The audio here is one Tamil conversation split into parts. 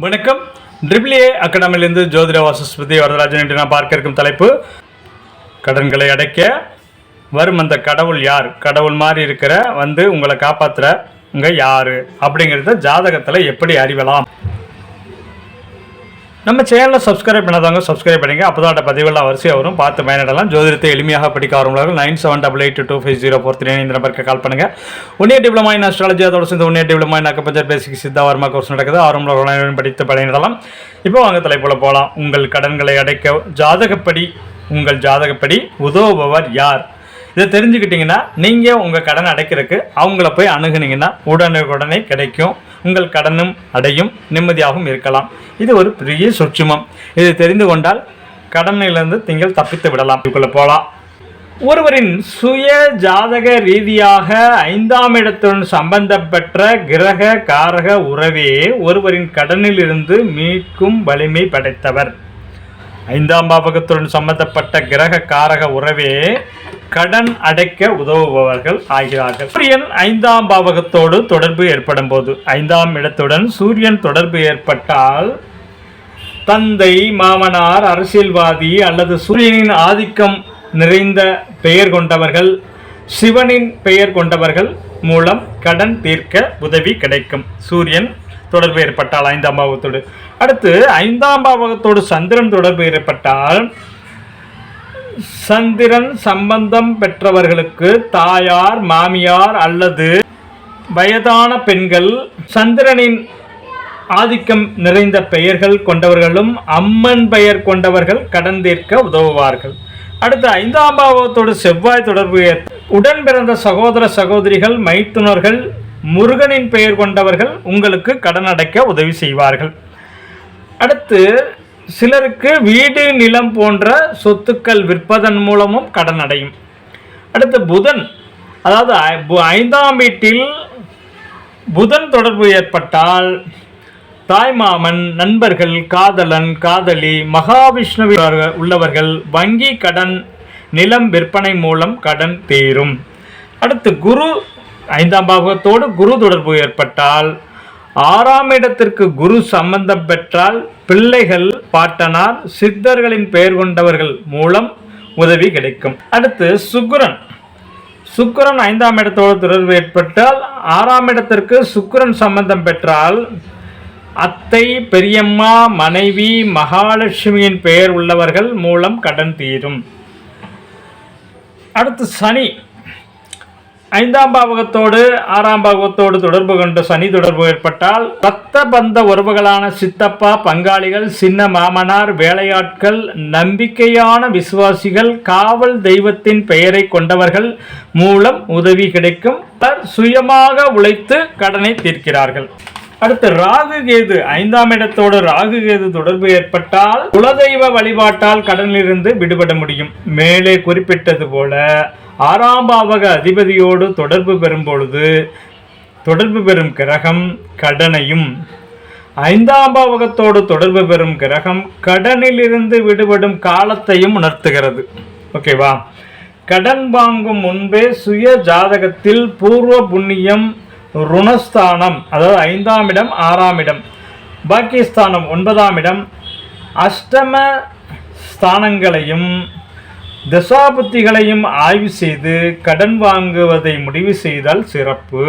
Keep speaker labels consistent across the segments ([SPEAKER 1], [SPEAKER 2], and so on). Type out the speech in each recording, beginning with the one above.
[SPEAKER 1] வணக்கம். ட்ரிபிள்ஏ அகாடமிலிருந்து ஜோதிட வாசஸ்பதி வரதராஜன் என்று நான் பார்க்க இருக்கும் தலைப்பு கடன்களை அடைக்க வரும் அந்த கடவுள் யார்? கடவுள் மாதிரி இருக்கிற வந்து உங்களை காப்பாத்துறவங்க யார்? அப்படிங்கிறத ஜாதகத்தில் எப்படி அறிவலாம் நம்ம சேனலில் சப்ஸ்கிரைப் பண்ணாதவங்க சப்ஸ்கிரைப் பண்ணுங்க அப்போ தான் பதிவெல்லாம் வரிசையாக வரும். பார்த்து பயனடலாம். ஜோதிடத்தை எளிமையாக படிக்க ஆரம்பம் nine seven double eight two five zero four three இந்த நம்பருக்கு கால் பண்ணுங்கள் ஒன்னே டிப்ளமா இன் அஸ்ட்ராலஜி அதோட சேர்ந்து ஒன்னே diploma in acupuncture basic Siddha Varma course நடக்குது. ஆரம்பம் படித்து பயனிடலாம். இப்போ வாங்க தலைப்புல போகலாம் உங்கள் கடன்களை அடைக்க ஜாதகப்படி உங்கள் ஜாதகப்படி உதவுபவர் யார்? இதை தெரிஞ்சுக்கிட்டிங்கன்னா நீங்கள் உங்கள் கடன் அடைக்கிறதுக்கு அவங்கள போய் அணுகுனீங்கன்னா உடனே உடனே கிடைக்கும். உங்கள் கடனும் அடையும் நிம்மதியாகவும் இருக்கலாம். இது ஒரு பெரிய சுற்றுமம் இது தெரிந்து கொண்டால் கடனிலிருந்து நீங்கள் தப்பித்து விடலாம். இதுக்குள்ள போகலாம் ஒருவரின் சுய ஜாதக ரீதியாக ஐந்தாம் இடத்துடன் சம்பந்தப்பட்ட கிரக காரக உறவே ஒருவரின் கடனிலிருந்து மீட்கும் வலிமை படைத்தவர். ஐந்தாம் பாவகத்துடன் சம்பந்தப்பட்ட கிரக காரக உறவே கடன் அடைக்க உதவுபவர்கள் ஆகிறார்கள். சூரியன் ஐந்தாம் பாவகத்தோடு தொடர்பு ஏற்படும் போது ஐந்தாம் இடத்துடன் சூரியன் தொடர்பு ஏற்பட்டால் தந்தை மாமனார் அரசியல்வாதி அல்லது சூரியனின் ஆதிக்கம் நிறைந்த பெயர் கொண்டவர்கள் சிவனின் பெயர் கொண்டவர்கள் மூலம் கடன் தீர்க்க உதவி கிடைக்கும். சூரியன் தொடர்பு ஏற்பட்டால் ஐந்தாம் பாவகத்தோடு. அடுத்து ஐந்தாம் பாவகத்தோடு சந்திரன் தொடர்பு ஏற்பட்டால் சந்திரன் சம்பந்தம் பெற்றவர்களுக்கு தாயார் மாமியார் அல்லது வயதான பெண்கள் சந்திரனின் ஆதிக்கம் நிறைந்த பெயர்கள் கொண்டவர்களும் அம்மன் பெயர் கொண்டவர்கள் கடன் தீர்க்க உதவுவார்கள். அடுத்து ஐந்தாம் பாவத்தோடு செவ்வாய் தொடர்பு உடன் பிறந்த சகோதர சகோதரிகள் மைத்துனர்கள் முருகனின் பெயர் கொண்டவர்கள் உங்களுக்கு கடன் அடைக்க உதவி செய்வார்கள். அடுத்து சிலருக்கு வீடு நிலம் போன்ற சொத்துக்கள் விற்பதன் மூலமும் கடன் அடையும். அடுத்து புதன். அதாவது ஐ- பு- ஐந்தாம் வீட்டில் புதன் தொடர்பு ஏற்பட்டால் தாய்மாமன் நண்பர்கள் காதலன் காதலி மகாவிஷ்ணுவி உள்ளவர்கள் வங்கி கடன் நிலம் விற்பனை மூலம் கடன் தீரும். அடுத்து குரு ஐந்தாம் பாவகத்தோடு குரு தொடர்பு ஏற்பட்டால் ஆறாம் இடத்திற்கு குரு சம்பந்தம் பெற்றால் பிள்ளைகள் பாட்டனார் சித்தர்களின் பெயர் கொண்டவர்கள் மூலம் உதவி கிடைக்கும். அடுத்து சுக்குரன். சுக்குரன் ஐந்தாம் இடத்தோடு தொடர்பு ஏற்பட்டால் ஆறாம் இடத்திற்கு சுக்குரன் சம்பந்தம் பெற்றால் அத்தை பெரியம்மா மனைவி மகாலட்சுமியின் பெயர் உள்ளவர்கள் மூலம் கடன் தீரும். அடுத்து சனி. ஐந்தாம் பாவகத்தோடு ஆறாம் பாவகத்தோடு தொடர்பு கொண்ட சனி தொடர்பு ஏற்பட்டால் ரத்த பந்த உறவுகளான சித்தப்பா பங்காளிகள் சின்ன மாமனார் வேலையாட்கள் நம்பிக்கையான விசுவாசிகள் காவல் தெய்வத்தின் பெயரை கொண்டவர்கள் மூலம் உதவி கிடைக்கும். பலர் சுயமாக உழைத்து கடனை தீர்க்கிறார்கள். அடுத்து ராகு கேது. ஐந்தாம் இடத்தோடு ராகு கேது தொடர்பு ஏற்பட்டால் குலதெய்வ வழிபாட்டால் கடனிலிருந்து விடுபட முடியும். மேலே குறிப்பிட்டது போல ஆறாம் பாவக அதிபதியோடு தொடர்பு பெறும் பொழுது தொடர்பு பெறும் கிரகம் கடனையும். ஐந்தாம் பாவகத்தோடு தொடர்பு பெறும் கிரகம் கடனிலிருந்து விடுபடும் காலத்தையும் உணர்த்துகிறது. ஓகேவா? கடன் வாங்கும் முன்பே சுய ஜாதகத்தில் பூர்வ புண்ணியம் ருணஸ்தானம் அதாவது ஐந்தாம் இடம் ஆறாம் இடம் பாக்கியஸ்தானம் ஒன்பதாம் இடம் அஷ்டம ஸ்தானங்களையும் தசாபுத்திகளையும் ஆய்வு செய்து கடன் வாங்குவதை முடிவு செய்தால் சிறப்பு.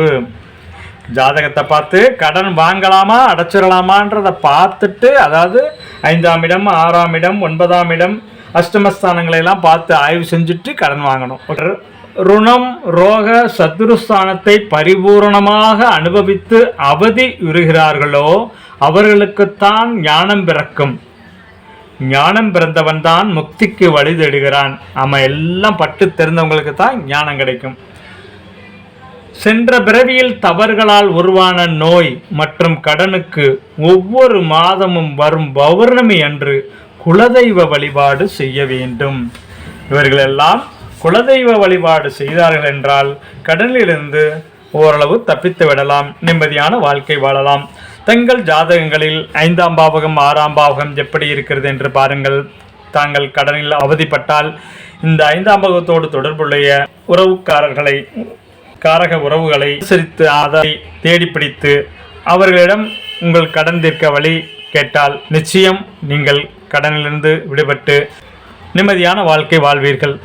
[SPEAKER 1] ஜாதகத்தை பார்த்து கடன் வாங்கலாமா அடைச்சிடலாமான்றதை பார்த்துட்டு அதாவது ஐந்தாம் இடம் ஆறாம் இடம் ஒன்பதாம் இடம் அஷ்டமஸ்தானங்களையெல்லாம் பார்த்து ஆய்வு செஞ்சுட்டு கடன் வாங்கணும். ருணம் ரோக சத்துருஸ்தானத்தை பரிபூரணமாக அனுபவித்து அவதி உறுகிறார்களோ அவர்களுக்குத்தான் ஞானம் பிறக்கும். ஞானம் பிறந்தவன் தான் முக்திக்கு வழி தேடுகிறான். நம்ம எல்லாம் பட்டு தெரிந்தவங்களுக்கு தான் ஞானம் கிடைக்கும். சென்ற பிறவியில் தவறுகளால் உருவான நோய் மற்றும் கடனுக்கு ஒவ்வொரு மாதமும் வரும் பௌர்ணமி அன்று குலதெய்வ வழிபாடு செய்ய வேண்டும். இவர்களெல்லாம் குலதெய்வ வழிபாடு செய்தார்கள் என்றால் கடனிலிருந்து ஓரளவு தப்பித்து விடலாம். நிம்மதியான வாழ்க்கை வாழலாம். தங்கள் ஜாதகங்களில் ஐந்தாம் பாவகம் ஆறாம் பாவகம் எப்படி இருக்கிறது என்று பாருங்கள். தாங்கள் கடனில் அவதிப்பட்டால் இந்த ஐந்தாம் பாவகத்தோடு தொடர்புடைய உறவுக்காரர்களை காரக உறவுகளை அனுசரித்து அதை தேடி பிடித்து அவர்களிடம் உங்கள் கடன் தீர்க்க வழி கேட்டால் நிச்சயம் நீங்கள் கடனிலிருந்து விடுபட்டு நிம்மதியான வாழ்க்கை வாழ்வீர்கள்.